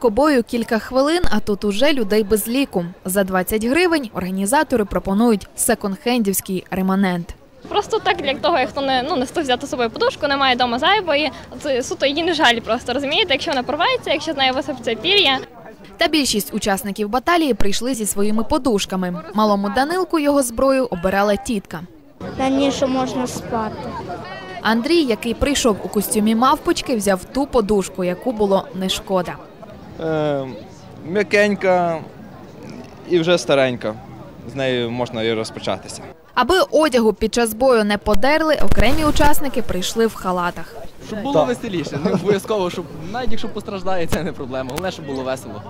початку бою кілька хвилин, а тут уже людей без ліку. За 20 гривень організатори пропонують секонд-хендівський реманент. Просто так для того, хто не ну не встиг взяти з собою подушку, немає вдома зайвої. Це суто її не жаль, просто розумієте, якщо вона порветься, якщо з нею висипеться пір'я. Та більшість учасників баталії прийшли зі своїми подушками. Малому Данилку його зброю обирала тітка. На ній що можна спати. Андрій, який прийшов у костюмі мавпочки, взяв ту подушку, яку було не шкода. Е, м'якенька і вже старенька. З нею можна і розпочатися. Аби одягу під час бою не подерли, окремі учасники прийшли в халатах. Щоб було веселіше, не обов'язково, щоб навіть якщо постраждає, це не проблема. Головне, щоб було весело.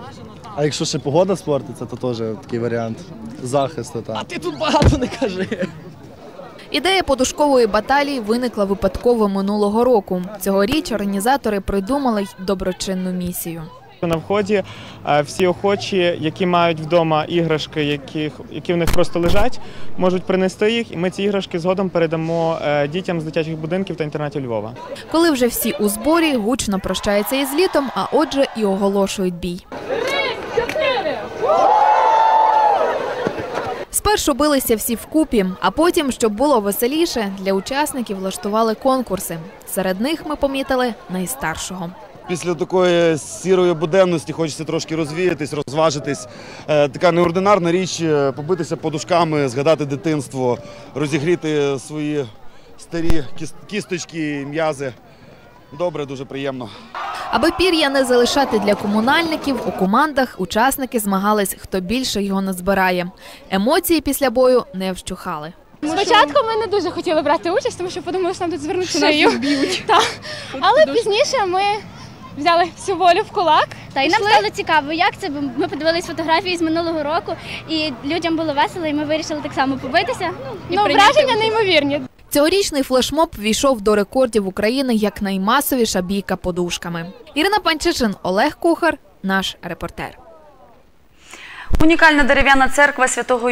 А якщо ще погода спортиться, то теж такий варіант захисту. А ти тут багато не кажи. Ідея подушкової баталії виникла випадково минулого року. Цьогоріч організатори придумали й доброчинну місію. На вході е, всі охочі, які мають вдома іграшки, яких, які в них просто лежать, можуть принести їх, і ми ці іграшки згодом передамо е, дітям з дитячих будинків та інтернатів Львова. Коли вже всі у зборі, гучно прощаються із літом, а отже і оголошують бій. Спершу билися всі вкупі, а потім, щоб було веселіше, для учасників влаштували конкурси. Серед них ми помітили найстаршого. Після такої сірої буденності хочеться трошки розвіятись, розважитись. Е, Така неординарна річ е, побитися подушками, згадати дитинство, розігріти свої старі кіс- кісточки, м'язи. Добре, дуже приємно. Аби пір'я не залишати для комунальників, у командах учасники змагались, хто більше його назбирає. Емоції після бою не вщухали. Спочатку ми не дуже хотіли брати участь, тому що подумали, що нам тут звернуть шию. Але пізніше ми взяли всю волю в кулак. Та й нам стало цікаво, як це. бо Ми подивились фотографії з минулого року, і людям було весело, і ми вирішили так само побитися. Ну, і Ну, прийняти враження участь. неймовірні. Цьогорічний флешмоб війшов до рекордів України як наймасовіша бійка подушками. Ірина Панчишин, Олег Кухар, наш репортер. Унікальна дерев'яна церква святого